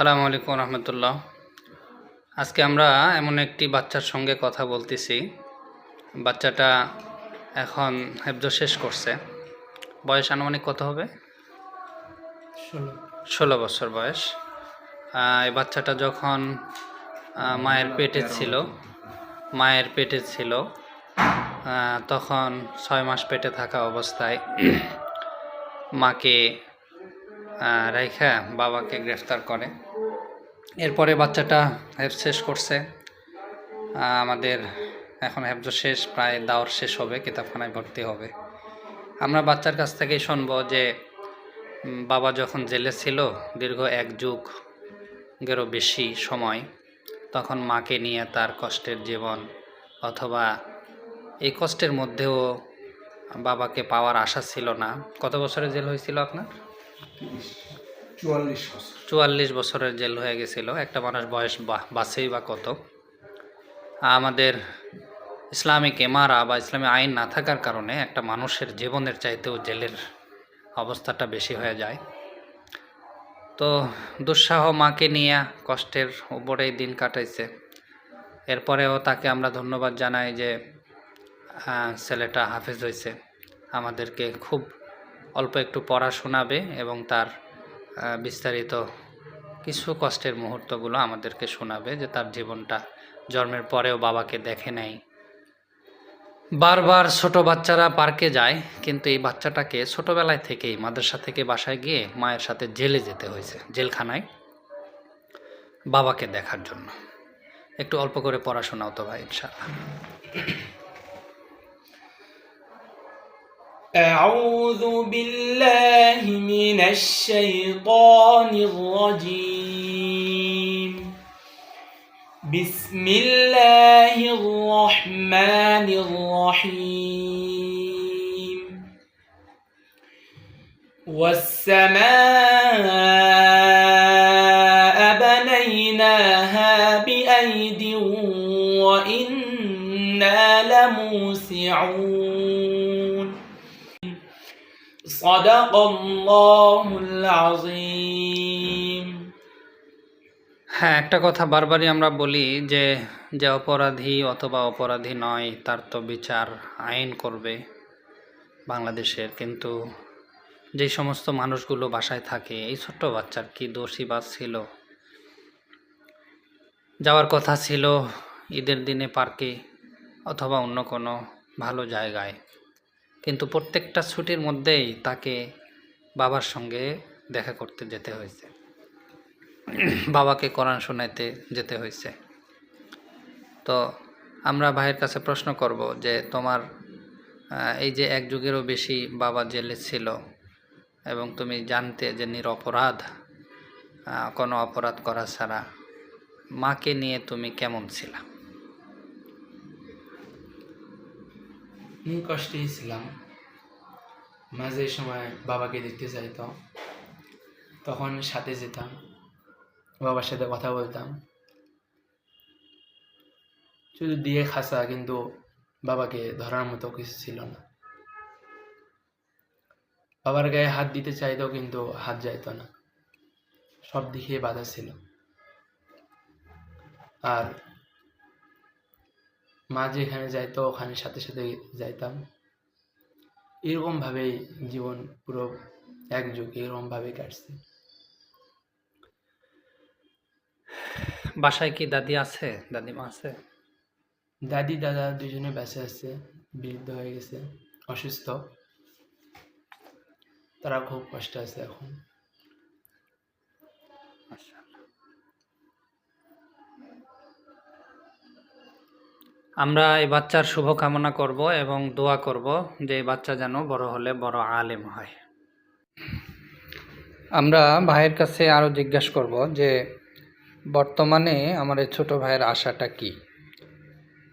সালামু আলাইকুম রহমতুল্লাহ। আজকে আমরা এমন একটি বাচ্চার সঙ্গে কথা বলতেছি। বাচ্চাটা এখন হেফজ শেষ করছে। বয়স আনুমানিক কত হবে? ষোলো। বছর বয়স। এই বাচ্চাটা যখন মায়ের পেটে ছিল মায়ের পেটে ছিল তখন ছয় মাস পেটে থাকা অবস্থায় মাকে রাইখা বাবাকে গ্রেফতার করে। এরপরে বাচ্চাটা হেফ শেষ করছে। আমাদের এখন হেফজ শেষ, প্রায় দাওর শেষ হবে, কিতাবখানায় ভর্তি হবে। আমরা বাচ্চার কাছ থেকেই শুনব যে বাবা যখন জেলে ছিল, দীর্ঘ এক যুগেরও বেশি সময়, তখন মাকে নিয়ে তার কষ্টের জীবন অথবা এই কষ্টের মধ্যেও বাবাকে পাওয়ার আশা ছিল না। কত বছরের জেল হয়েছিল আপনার? চুয়াল্লিশ বছর। চুয়াল্লিশ বছরের জেল হয়ে গেছিল। একটা মানুষ বয়স বা- বাঁচেই বা কত। আমাদের ইসলামিক এমারা বা ইসলামী আইন না থাকার কারণে একটা মানুষের জীবনের চাইতেও জেলের অবস্থাটা বেশি হয়ে যায়। তো দুঃসাহ মাকে নিয়ে কষ্টের উপরেই দিন কাটাইছে। এরপরেও তাকে আমরা ধন্যবাদ জানাই যে ছেলেটা হাফেজ হয়েছে। আমাদেরকে খুব অল্প একটু পড়া শোনাবে এবং তার বিস্তারিত কিছু কষ্টের মুহূর্তগুলো আমাদেরকে শোনাবে যে তার জীবনটা জন্মের পরেও বাবাকে দেখে নেয়। বারবার ছোট বাচ্চারা পার্কে যায়, কিন্তু এই বাচ্চাটাকে ছোটবেলায় থেকেই মাদ্রাসা থেকে বাসায় গিয়ে মায়ের সাথে জেলে যেতে হয়েছে, জেলখানায় বাবাকে দেখার জন্য। একটু অল্প করে পড়াশোনাও তো ভাই, ইনশাআল্লাহ। أعوذ بالله من الشيطان الرجيم. بسم الله الرحمن الرحيم. والسماء بنيناها بأيد وإنا لموسعون. صدق الله العظيم হ্যাঁ একটা কথা বারবারই আমরা বলি যে যে অপরাধী অথবা অপরাধী নয় তার তো বিচার আইন করবে বাংলাদেশের কিন্তু যে সমস্ত মানুষগুলো বাসায় থাকে এই ছোট্ট বাচ্চার কি দোষী বা ছিল যাওয়ার কথা ছিল ঈদের দিনে পার্কে অথবা অন্য কোনো ভালো জায়গায় কিন্তু প্রত্যেকটা ছুটির মধ্যেই তাকে বাবার সঙ্গে দেখা করতে যেতে হয়েছে। বাবাকে কোরআন শোনাইতে যেতে হয়েছে। তো আমরা ভাইয়ের কাছে প্রশ্ন করব যে তোমার এই যে এক যুগেরও বেশি বাবা জেলে ছিল এবং তুমি জানতে যে নিরপরাধ কোনো অপরাধ করা ছাড়া মাকে নিয়ে তুমি কেমন ছিলা? আমি কষ্টেই ছিলাম। মাঝে সময় বাবাকে দেখতে চাইতাম তখন সাথে যেতাম, বাবার সাথে কথা বলতাম। শুধু দিয়ে খাসা, কিন্তু বাবাকে ধরার মতো কিছু ছিল না। বাবার গায়ে হাত দিতে চাইতো, কিন্তু হাত যাইতো না। সব দিকে বাধা ছিল। আর মা যেখানে যাইতো ওখানে সাথে সাথে যাইতাম। এরকম ভাবেই জীবন পুরো এক যুগ এরকম ভাবে কাটছে। বাসায় কি দাদি আছে? দাদিমা আছে? দাদি দাদা দুজনে বেঁচে আছে বৃদ্ধ হয়ে গেছে অসুস্থ। তারা খুব কষ্ট আছে এখন। আমরা এই বাচ্চার শুভ কামনা করব এবং দোয়া করব যে এই বাচ্চা যেন বড় হলে বড় আলেম হয়। আমরা ভাইয়ের কাছে আরও জিজ্ঞাসা করব যে, বর্তমানে আমার এই ছোটো ভাইয়ের আশাটা কি?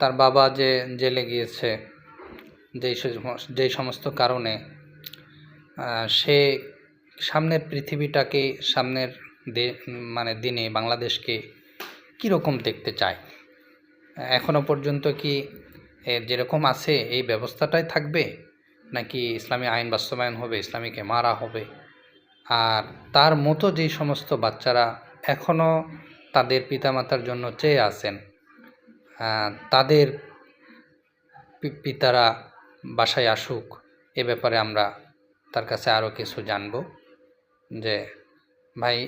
তার বাবা যে জেলে গিয়েছে, যেই যেই সমস্ত কারণে সে সামনের পৃথিবীটাকে, সামনের মানে দিনে বাংলাদেশকে কীরকম দেখতে চায়? এখনও পর্যন্ত কি যেরকম আছে এই ব্যবস্থাটাই থাকবে? নাকি ইসলামী আইন বাস্তবায়ন হবে, ইসলামীকে মারা হবে? আর তার মতো যেই সমস্ত বাচ্চারা এখনও তাদের পিতামাতার জন্য চেয়ে আছেন তাদের পিতারা বাসায় আসুক, এ ব্যাপারে আমরা তার কাছে আরও কিছু জানব। যে, ভাই,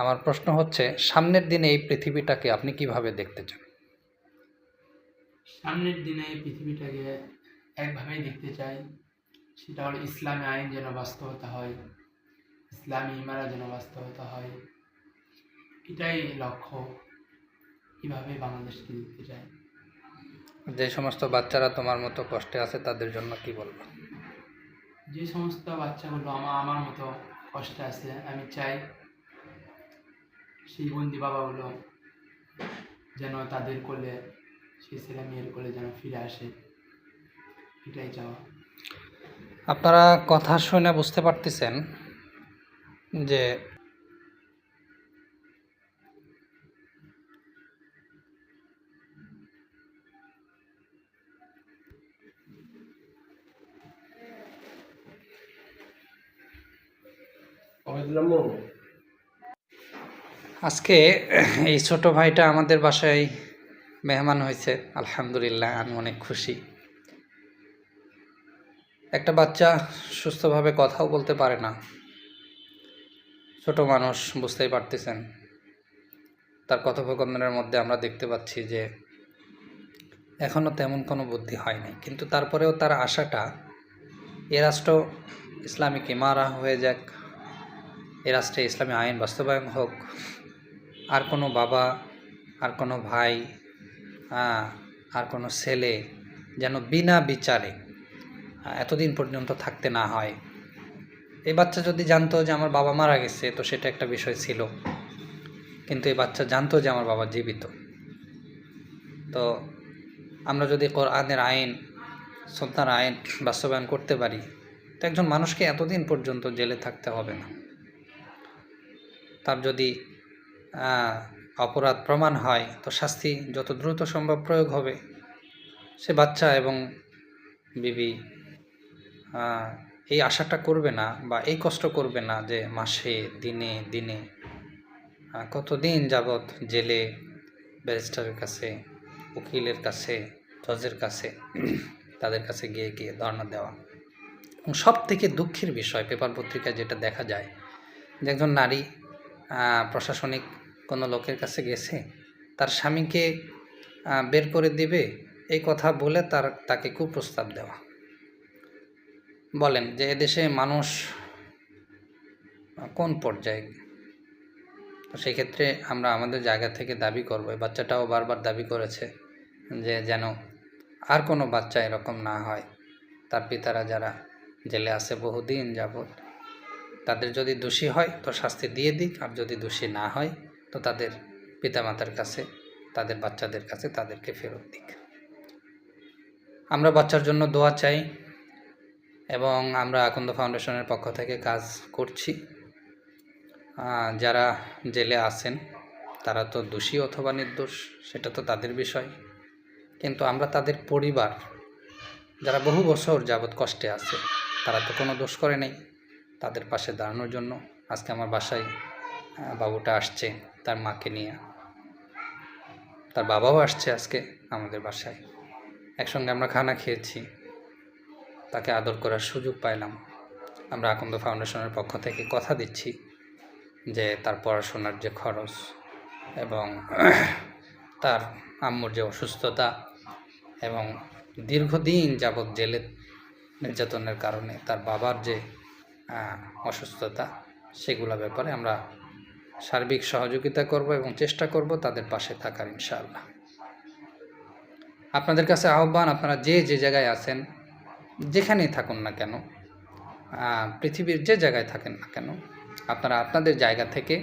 আমার প্রশ্ন হচ্ছে, সামনের দিনে এই পৃথিবীটাকে আপনি কীভাবে দেখতে চান? সামনের দিনে এই পৃথিবীটাকে একভাবেই দেখতে চাই সেটা হলো ইসলামী আইন যেন বাস্তবতা হয় ইসলামী ইমারা যেন বাস্তবতা হয়। এটাই লক্ষ্য কীভাবে বাংলাদেশকে দেখতে চাই। যে সমস্ত বাচ্চারা তোমার মতো কষ্টে আছে তাদের জন্য কি বলব? যে সমস্ত বাচ্চাগুলো আমার আমার মতো কষ্টে আছে আমি চাই সেই বন্দি বাবাগুলো যেন তাদের কোলে সেই ছেলে মেয়ের কোলে যেন ফিরে আসে। এটাই চাওয়া। আপনারা কথা শুনে বুঝতে পারতেছেন যে আজকে এই ছোট ভাইটা আমাদের বাসায় মেহমান হয়েছে, আলহামদুলিল্লাহ, আমি অনেক খুশি। একটা বাচ্চা সুস্থভাবে কথাও বলতে পারে না। ছোট মানুষ, বুঝতেই পারতেছেন। তার কথোপকথনের মধ্যে আমরা দেখতে পাচ্ছি যে এখনও তেমন কোনো বুদ্ধি হয়নি। কিন্তু তারপরেও তার আশাটা, এ রাষ্ট্র ইসলামিক ইমারা হয়ে যাক, এ রাষ্ট্রে ইসলামী আইন বাস্তবায়ন হোক, আর কোনো বাবা, আর কোনো ভাই আর কোনো ছেলে যেন বিনা বিচারে এতদিন পর্যন্ত থাকতে না হয়। এই বাচ্চা যদি জানতো যে আমার বাবা মারা গেছে, তো সেটা একটা বিষয় ছিল। কিন্তু এই বাচ্চা জানতো যে আমার বাবা জীবিত। তো আমরা যদি কোরআনের আইন সন্তান আইন বাস্তবায়ন করতে পারি, তো একজন মানুষকে এতদিন পর্যন্ত জেলে থাকতে হবে না। তার যদি অপরাধ প্রমাণ হয়, তো শাস্তি যত দ্রুত সম্ভব প্রয়োগ হবে। সে বাচ্চা এবং বিবি এই আশাটা করবে না বা এই কষ্ট করবে না যে মাসে, দিনে দিনে কতদিন যাবৎ জেলে, ব্যারিস্টারের কাছে, উকিলের কাছে, জজের কাছে, তাদের কাছে গিয়ে গিয়ে ধর্ণা দেওয়া। সব থেকে দুঃখের বিষয়, পেপার পত্রিকায় যেটা দেখা যায়, যে একজন নারী প্রশাসনিক কোনো লোকের কাছে গেছে, তার স্বামীকে বের করে দিবে, এই কথা বলে তার, তাকে কুপ্রস্তাব দেওয়া। বলেন যে এদেশে মানুষ কোন পর্যায়ে? তো সেই ক্ষেত্রে আমরা আমাদের জায়গা থেকে দাবি করব। এই বাচ্চাটাও বারবার দাবি করেছে যে যেন আর কোনো বাচ্চা এরকম না হয়। তার পিতারা যারা জেলে আছে বহুদিন যাবৎ, তাদের যদি দোষী হয় তো শাস্তি দিয়ে দিক, আর যদি দোষী না হয় তো তাদের পিতামাতার কাছে, তাদের বাচ্চাদের কাছে তাদেরকে ফেরত দিক। আমরা বাচ্চার জন্য দোয়া চাই এবং আমরা আকন্দ ফাউন্ডেশনের পক্ষ থেকে কাজ করছি। যারা জেলে আছেন, তারা তো দোষী অথবা নির্দোষ, সেটা তো তাদের বিষয়। কিন্তু আমরা তাদের পরিবার, যারা বহু বছর যাবৎ কষ্টে আছে, তারা তো কোনো দোষ করে নেই। তাদের পাশে দাঁড়ানোর জন্য আজকে আমার বাসায় বাবুটা আসছে। তার মাকে নিয়ে। তার বাবাও আসছে আজকে আমাদের বাসায়। একসঙ্গে আমরা খানা খেয়েছি। তাকে আদর করার সুযোগ পাইলাম। আমরা আকন্দ ফাউন্ডেশনের পক্ষ থেকে কথা দিচ্ছি যে তার পড়াশোনার যে খরচ এবং তার আম্মুর যে অসুস্থতা এবং দীর্ঘদিন যাবৎ জেলে নির্যাতনের কারণে তার বাবার যে অসুস্থতা, সেগুলো ব্যাপারে আমরা সার্বিক সহযোগিতা করব এবং চেষ্টা করব তাদের পাশে থাকার, ইনশাআল্লাহ। আপনাদের কাছে আহ্বান, আপনারা যে যে জায়গায় আছেন, যেখানেই থাকুন না কেন পৃথিবীর যে জায়গায় থাকেন না কেন, আপনারা আপনাদের জায়গা থেকে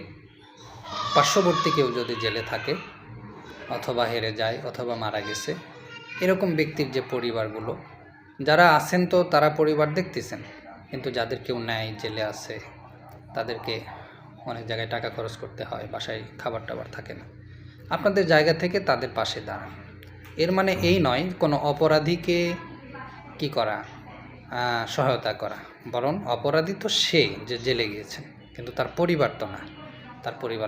পার্শ্ববর্তী কেউ যদি জেলে থাকে, অথবা হেরে যায়, অথবা মারা গেছে, এরকম ব্যক্তির যে পরিবারগুলো, যারা আছেন তো তারা পরিবার দেখতেছেন, কিন্তু যাদের কেউ নেয় জেলে আছে, তাদেরকে অনেক জায়গায় টাকা খরচ করতে হয়, বাসায় খাবার টাবার থাকে না। আপনাদের জায়গা থেকে তাদের পাশে দাঁড়ান। এর মানে এই নয়, কোনো অপরাধীকে কি করা সহায়তা করা। বরং অপরাধী তো সে যে জেলে গিয়েছে, কিন্তু তার পরিবার তো না। তার পরিবারের